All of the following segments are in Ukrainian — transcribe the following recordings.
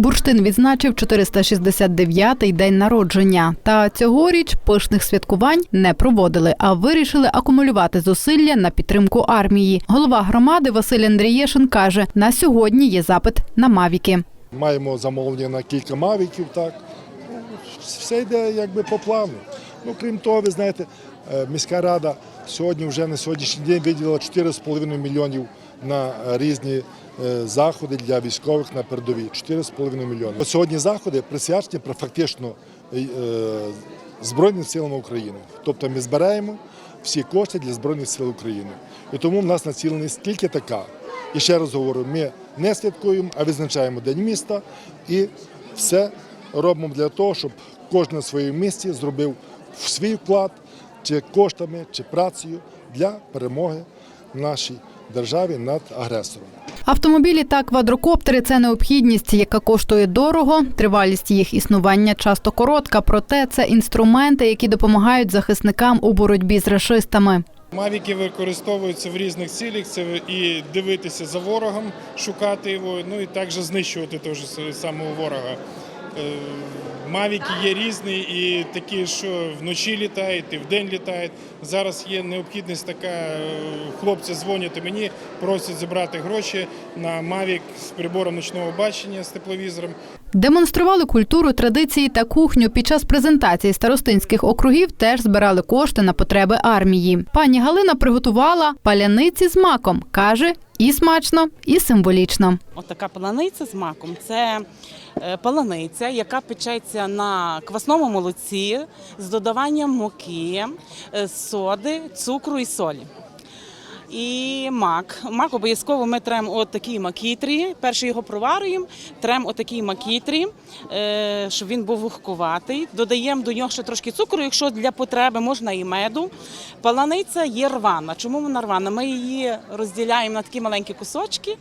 Бурштин відзначив 469-й день народження. Та цьогоріч пишних святкувань не проводили, а вирішили акумулювати зусилля на підтримку армії. Голова громади Василь Андрієшин каже: на сьогодні є запит на мавіки. Маємо замовлення на кілька мавіків, так. Все йде якби по плану. Ну, крім того, ви знаєте, е, міська рада сьогодні вже на сьогоднішній день виділила 4,5 мільйонів на різні заходи для військових на передовій. 4,5 мільйони. Сьогодні заходи присвячені фактично е, Збройним силам України. Тобто ми збираємо всі кошти для Збройних сил України. І тому в нас націленість тільки така. І ще раз говорю, ми не святкуємо, а визначаємо День міста і все робимо для того, щоб кожен на своєму місці зробив свій вклад чи коштами, чи працею для перемоги в нашій державі над агресором. Автомобілі та квадрокоптери це необхідність, яка коштує дорого. Тривалість їх існування часто коротка, проте це інструменти, які допомагають захисникам у боротьбі з рашистами. Мавіки використовуються в різних цілях. Це і дивитися за ворогом, шукати його, ну і також знищувати того самого ворога. Е, Мавіки є різні, і такі, що вночі літають, і вдень літають. Зараз є необхідність така. е, Хлопці дзвонять мені, просять зібрати гроші на Мавік з прибором ночного бачення з тепловізором. Демонстрували культуру, традиції та кухню. Під час презентації старостинських округів теж збирали кошти на потреби армії. Пані Галина приготувала паляниці з маком. каже, і смачно, і символічно. Отака паляниця з маком це е, паляниця, яка печеться на квасному молоці з додаванням муки, е, соди, цукру і солі. І мак. Мак обов'язково ми тремо отакій макітрі. Перше його проварюємо, тремо отакій макітрі, е, щоб він був вухкуватий. Додаємо до нього ще трошки цукру, якщо для потреби можна і меду. Паланиця є рвана. Чому вона рвана? Ми її розділяємо на такі маленькі кусочки.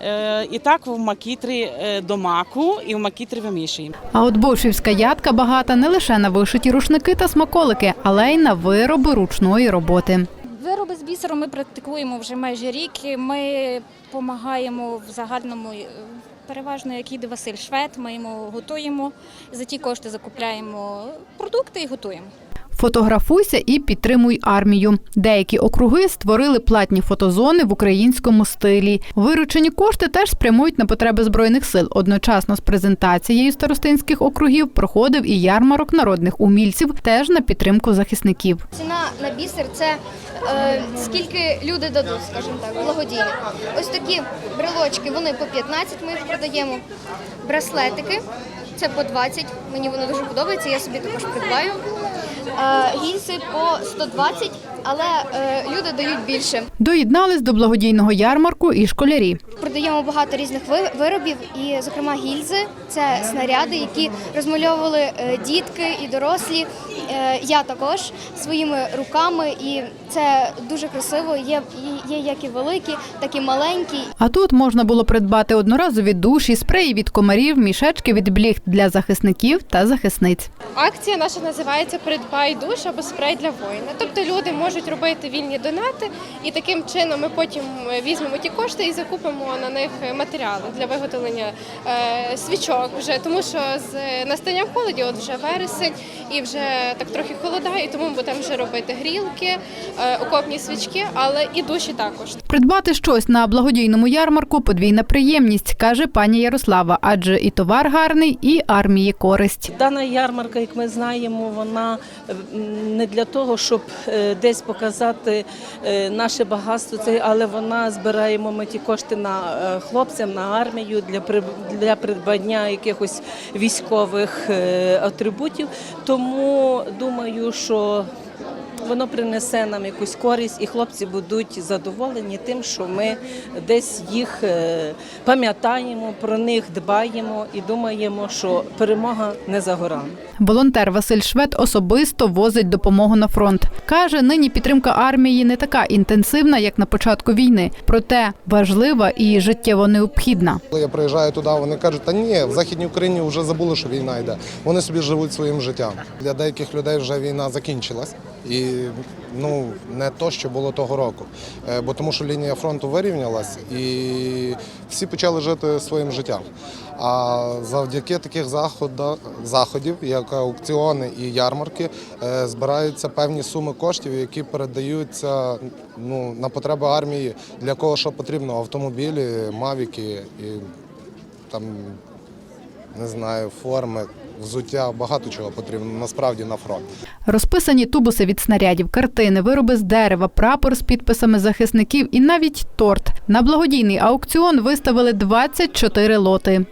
е, І так в макітрі е, до маку і в макітрі вимішуємо. А от бовшівська ядка багата не лише на вишиті рушники та смаколики, але й на вироби ручної роботи. Вироби з бісеру ми практикуємо вже майже рік. Ми допомагаємо в загальному. е, Переважно, як їде Василь Швед, ми йому готуємо. За ті кошти закупляємо продукти і готуємо. Фотографуйся і підтримуй армію. Деякі округи створили платні фотозони в українському стилі. Виручені кошти теж спрямують на потреби збройних сил. Одночасно з презентацією старостинських округів проходив і ярмарок народних умільців, теж на підтримку захисників. Ціна на бісер це е, скільки люди дадуть, скажімо так, благодійно. Ось такі брелочки, вони по 15, ми їх продаємо. Браслетики це по 20. Мені воно дуже подобається, я собі також придбаю. Е, гільзи по 120, але е, люди дають більше. Доєднались до благодійного ярмарку і школярі. Продаємо багато різних виробів, і, зокрема, гільзи це снаряди, які розмальовували е, дітки і дорослі. Я також своїми руками, і це дуже красиво. Є, є як і великі, так і маленькі. А тут можна було придбати одноразові душі, спреї від комарів, мішечки від бліг для захисників та захисниць. Акція наша називається Придбай душ або спрей для воїна. Тобто люди можуть робити вільні донати, і таким чином ми потім е, візьмемо ті кошти і закупимо на них матеріали для виготовлення е, свічок. Вже тому, що з настанням холоді, от вже вересень, і вже так трохи холодає, і тому ми будемо вже робити грілки, е, окопні свічки, але і душі також. Придбати щось на благодійному ярмарку подвійна приємність, каже пані Ярослава, адже і товар гарний, і армії користь. Дана ярмарка, як ми знаємо, вона е, не для того, щоб е, десь показати е, наше багатство, це, але вона збираємо ми ті кошти на е, хлопцям, на армію для для придбання якихось військових е, атрибутів. Тому думаю, що воно принесе нам якусь користь, і хлопці будуть задоволені тим, що ми десь їх е, пам'ятаємо, про них дбаємо і думаємо, що перемога не за горами. Волонтер Василь Швед особисто возить допомогу на фронт. Каже, нині підтримка армії не така інтенсивна, як на початку війни, проте важлива і життєво необхідна. Коли я приїжджаю туди, вони кажуть, та ні, в Західній Україні вже забули, що війна йде. Вони собі живуть своїм життям. Для деяких людей вже війна закінчилась. І ну, не то, що було того року. Е, Бо тому що лінія фронту вирівнялась і всі почали жити своїм життям. А завдяки таких заходів, як аукціони і ярмарки, е, збираються певні суми коштів, які передаються ну, на потреби армії, для кого що потрібно: автомобілі, мавіки і там не знаю, форми, взуття, багато чого потрібно насправді на фронт. Розписані тубуси від снарядів, картини, вироби з дерева, прапор з підписами захисників і навіть торт. На благодійний аукціон виставили 24 лоти.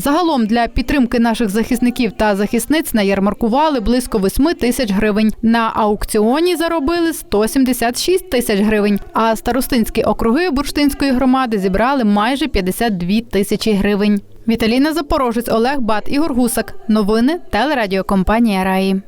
Загалом для підтримки наших захисників та захисниць наярмаркували близько 8 тисяч гривень. На аукціоні заробили 176 тисяч гривень. А старостинські округи бурштинської громади зібрали майже 52 тисячі гривень. Віталіна Запорожець, Олег Бат, Ігор Гусак. Новини телерадіокомпанія Раї.